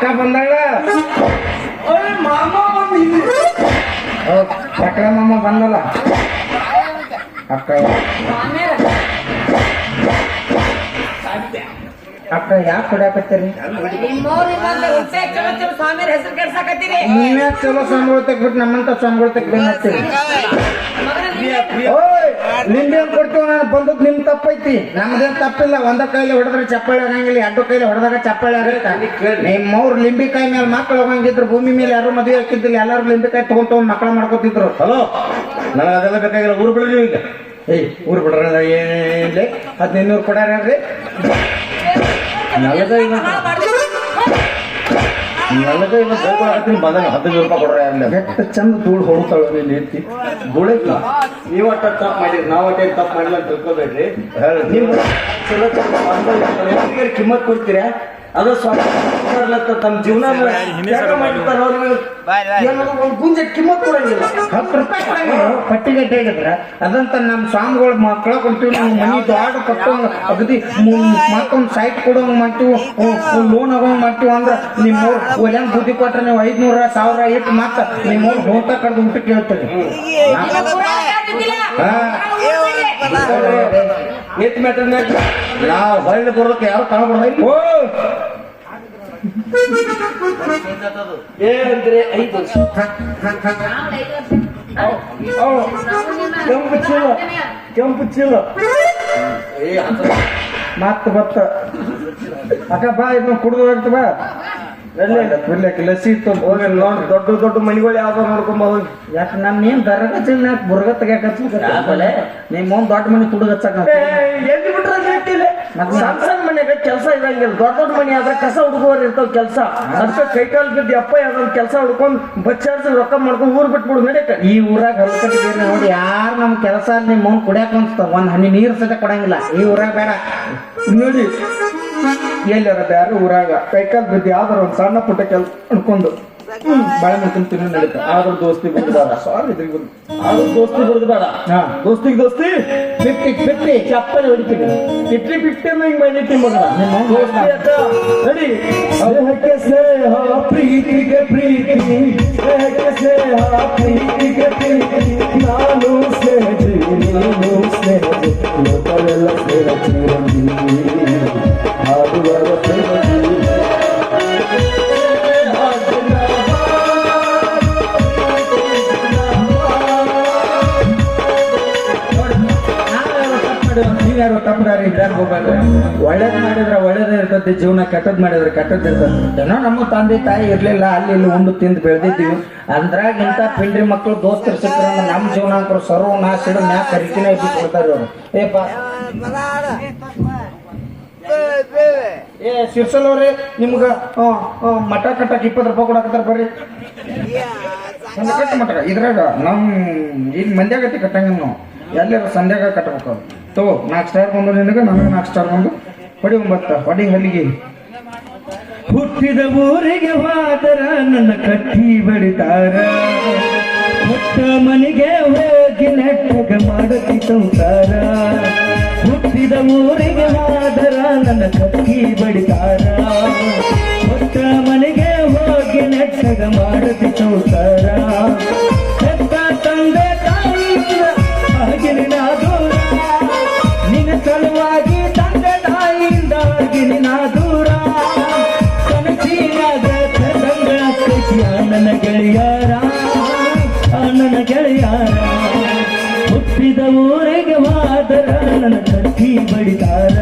ಅಕ್ಕ ಬಂದಾಳ ಮಾಮ ಬಂದಿದ್ದೆ ಚಕ್ರ ಮಾಮ ಬಂದಲ್ಲ. ಅಕ್ಕ. ಅಕ್ಕ ಯಾಕೆ ಹೊಡ್ಯಾಕತ್ತೀರಿ? ನೀವೇ ಚಲೋ ಸ್ವಾಮಿಗಳು ತೆಗ್ಬಿಟ್ಟು ನಮ್ಮಂತ ಸ್ವಾಮಿಗಳು ತೆಗ್ದು ಹತ್ತೀರಿ ಮಗನ ಬಂದದ್ ನಿಮ್ ತಪ್ಪೈತಿ ನಮ್ದೇನ್ ತಪ್ಪಿಲ್ಲ ಒಂದ ಕೈಲಿ ಹೊಡೆದ್ರೆ ಚಪ್ಪಾಳೆ ಆಗಂಗಿಲ್ಲ ಎರಡು ಕೈಲಿ ಹೊಡೆದಾಗ ಚಪ್ಪಾಳೆ ಆಗತ್ತ ನಿಮ್ಮವ್ರು ಲಿಂಬಿಕಾಯಿ ಮೇಲೆ ಮಕ್ಳು ಹೋಗಂಗಿದ್ರು ಭೂಮಿ ಮೇಲೆ ಯಾರು ಮದುವೆ ಹಾಕಿದ್ದಿಲ್ಲ ಎಲ್ಲಾರು ಲಿಂಬಿಕಾಯಿ ತಗೊಂಡ್ ತಗೊಂಡ್ ಮಾಡ್ಕೊತಿದ್ರು ಮಾಡ್ಕೋತಿದ್ರು ಹಲೋ ನನಗೆ ಅದೆಲ್ಲ ಬೇಕಾಗಿಲ್ಲ ಊರು ಬಿಡ್ರಿ ಈಗ ಏಯ್ ಊರು ಬಿಡ್ರ ಏನ್ ಹದಿನೈದು ನೂರು ಇವತ್ತು ನನಗೆ ಇವತ್ತು ಹೇಳ್ಕೊಳಕತ್ತೀನಿ ಬಂದಾಗ ಹದಿನೈದು ರೂಪಾಯಿ ಕೊಡ್ರಿ ಅಲ್ಲಿ ಎಷ್ಟು ಚಂದ ಧೂಳು ಹೊಡ್ತಾಳ ನೀನ್ ಹೇಳ್ತಿ ಧೂಳಿಲ್ಲ ನೀವು ತಪ್ಪು ಮಾಡಿರಿ ನಾವು ತಪ್ಪು ಮಾಡಿಲ್ಲ ಅಂತ ತಿಳ್ಕೊಬೇಡ್ರಿ. ನೀವು ಚಲೋ ಚಲೋ ಕಿಮ್ಮತ್ ಕೊಡ್ತೀರಾ? ಅದು ಸ್ವಾಮಿ ತಮ್ಮ ಜೀವನ ಗುಂಜೆ ಒಂದು ಗುಂಜ ಕಿಮ್ಮತ್ ಕೊಡಂಗಿಲ್ಲ ಹತ್ತು ರೂಪಾಯಿ ಪಟ್ಟಿ ಗಟ್ಟಿ ಹೇಳಿದ್ರ ಅದಂತ ನಮ್ಮ ಸ್ವಾಮಿಗಳು ಮಕ್ಕಳ ಕೊಡ್ತೀವಿ ನಾವು ಮನಿ ದಾಡ್ ಕಟ್ಟೋ ಅಗದಿ ಮತ್ತೊಂದು ಸೈಟ್ ಕೊಡೋಂಗ್ ಮಾಡ್ತೀವಿ ಲೋನ್ ಆಗೋಂಗ್ ಮಾಡ್ತೀವಿ ಅಂದ್ರ ನಿಮ್ಮ ಒಲೆ ಬುದ್ಧಿ ಕೊಟ್ರೆ ನೀವು ಐದ್ನೂರ ಸಾವಿರ ಇಟ್ಟು ಮಾತ್ರ ನಿಮ್ಮ ಹೋತ ಹೋಗ್ತಾ ಕಡ್ದು ಊಟ ಕೇಳ್ತೀರಿ ಏತ್ ಮ್ಯಾಟರ್ ನಾವು ಹೊರಗೆ ಬರೋದಕ್ಕೆ ಯಾರು ಕಾಣಬಾರ್ದು? ಓ. ಏ ಅಂದ್ರೆ ಐದು ವರ್ಷ. ಕೆಂಪು ಚೀಲ. ಕೆಂಪು ಚೀಲ. ಮತ್ತ ಬತ್ತ ಅಕ್ಕ ಬಾ ಇದನ್ನ ಕುಡ್ದು ಹೋಗ್ತ ಬಾ. ಎಲ್ಲಿ ಬಿರ್ಲಿಕ್ಕೆ ಲಸಿ ದೊಡ್ಡ ದೊಡ್ಡ ಮನಿಗಳು ಯಾವ್ದೋ ನೋಡ್ಕೊಂಬ ಹೋಗಿ ಯಾಕೆ ನಮ್ಮ ಏನ್ ದರಗ ಚಿಲ್ಲ ಬುರ್ಗ ತೆಗ್ಯಾಕ ನಿಮ್ಮ ಒಂದ್ ದೊಡ್ಡ ಮನಿ ತುಡುಗ ಹಚ್ಚಕ ಎಲ್ಲಿ ಬಿಟ್ರೆ ಇಟ್ಟಿಲ್ಲ? ಮತ್ತೆ ಸಣ್ಣ ಸಣ್ಣ ಮನೆಗೆ ಕೆಲಸ ಇರಂಗಿಲ್ಲ. ದೊಡ್ಡ ದೊಡ್ಡ ಮನೆ ಆದ್ರೆ ಕಸ ಹುಡುಗುವರ್ ಇರ್ತಾವ ಕೆಲಸ. ಅದಕ್ಕೆ ಕೈಕಾಲ್ ಬಿದ್ದು ಅಪ್ಪ ಯಾವ್ದೊಂದು ಕೆಲಸ ಹುಡ್ಕೊಂಡ್ ಬಚ್ಚಾರ್ಸ್ ರೊಕ್ಕ ಮಾಡ್ಕೊಂಡು ಊರ್ ಬಿಟ್ಬಿಡು ನಡೀತ. ಈ ಊರಾಗ ಹೊಲಕಟ್ಟಿಗೆ ನೋಡಿ ಯಾರು ನಮ್ ಕೆಲಸ ನಿಮ್ಮ ಮೌನ್ ಕುಡಿಯಾಕ ಅನ್ಸ್ತಾವ? ಒಂದ್ ಹನಿ ನೀರ್ ಸತ ಕೊಡಂಗಿಲ್ಲ. ಈ ಊರಾಗ ಬೇಡ. ನೋಡಿ ಎಲ್ಲಾರ ಬ್ಯಾರ ಊರಾಗ. ಕೈಕಾಲ್ ಬಿದ್ದು ಯಾವ್ದಾರ ಒಂದ್ ಸಣ್ಣ ಪುಟ್ಟ ಕೆಲ್ ಅನ್ಕೊಂಡು ಬಾಳೆ ಮಾಡ್ಕೊಂಡು ತಿನ್ನ ನಡೀತ. ಆದ್ರೂ ದೋಸ್ತಿ ಬಿಡುದು ಬೇಡ ಸಾರಿ ಇದ್ರಿಗೆ ಆದ್ರೂ ದೋಸ್ತಿ ಬಿಡುದು ಬೇಡ ಹಾ. ದೋಸ್ತಿಗೆ ದೋಸ್ತಿ? Fifty fifty. ಚಪ್ಪಲಿ ಹೊಡಿತೀನಿ. ಫಿಫ್ಟಿ ಫಿಫ್ಟಿ ಅಂದ್ರೆ ಹಿಂಗ್ ಬಂದಿತ್ತಿ ಮಗ ನಿಮ್ಮ ದೋಸ್ತಿ ಅಕ್ಕ ನಡಿ ಸ್ನೇಹ ಪ್ರೀತಿಗೆ ಪ್ರೀತಿ. ಸ್ನೇಹ ಪ್ರೀತಿಗೆ ಪ್ರೀತಿ. ನಾನು ನೀವ್ಯಾರು ತಪ್ಪದಾರಿ ಇದ್ದಾಗ ಹೋಗ್ಬೇಕು ಒಳ್ಳೇದ್ ಮಾಡಿದ್ರೆ ಒಳ್ಳೇದೇ ಇರ್ತೈತಿ ಜೀವನ ಕೆಟ್ಟದ್ ಮಾಡಿದ್ರೆ ಕೆಟ್ಟದ್ ಇರ್ತದೆ. ಏನೋ ನಮ್ಮ ತಂದೆ ತಾಯಿ ಇರ್ಲಿಲ್ಲ, ಅಲ್ಲಿ ಇಲ್ಲಿ ಉಂಡು ತಿಂದು ಬೆಳೆದಿದ್ದೀವಿ. ಅಂದ್ರಾಗ ಇಂಥ ಪಿಂಡ್ರಿ ಮಕ್ಕಳು ದೋಸ್ತರು ಸಿಕ್ಕರ ನಮ್ಮ ಜೀವನ ಅಂಕರು ಸರ್ವ ನಾ ಸಿಡು ಬಿಟ್ಟು ಕೊಡ್ತಾರೆ ಅವ್ರು. ಏಪ ಏ ಶಿರ್ಸಲ್ ನಿಮ್ಗ ಮಠ ಕಟ್ಟಕ್ ಇಪ್ಪತ್ತು ರೂಪಾಯಿ ಕೊಡಕತ್ತಾರ ಬರ್ರಿ. ಮಠ, ಇದ್ರಾಗ ನಮ್ ಇಲ್ಲಿ ಮಂದ್ಯಾಗತಿ ಕಟ್ಟಂಗ ನಾವು. ಎಲ್ಲರ ಸಂಧ್ಯಾಗ ಕಟ್ಟಬೇಕು ತಗೋ ನಾಲ್ಕು ಸ್ಟಾರ್ ಬಂದು ನಿನಗೆ ನನಗೆ ನಾಲ್ಕು ಸ್ಟಾರ್ ಬಂದು ಹೊಡಿ ಒಂಬತ್ತ, ಹೊಡಿ ಹಲ್ಲಿಗೆ ಹುಟ್ಟಿದ ಊರಿಗೆ ಹೋದರ ನನ್ನ ಕಟ್ಟಿ ಬಡಿತಾರ. ಹುಟ್ಟ ಮನೆಗೆ ಹೋಗಿ ನೆಟ್ಟಗ ಮಾಡತಿ ಸಂಸಾರ. ಹುಟ್ಟಿದ ಊರಿಗೆ ಹೋದರ ನನ್ನ ಕಟ್ಟಿ ಬಡಿತಾರ. ಹುಟ್ಟ ಮನೆಗೆ ಹೋಗಿ ನೆಟ್ಟಗ ಮಾಡತಿ ಸಂಸಾರ. ಆಗಿನ ದೂರ. ಕನಸಿನಾಗ ಕದಂಗ ಕೈಯ ನನ್ನ ಗೆಳೆಯಾರ. ನನ್ನ ಗೆಳೆಯಾರ. ಹುಟ್ಟಿದ ಊರಿಗೆ ವಾದರ ನನ್ನ ಕಟ್ಟಿ ಬಡಿದಾರ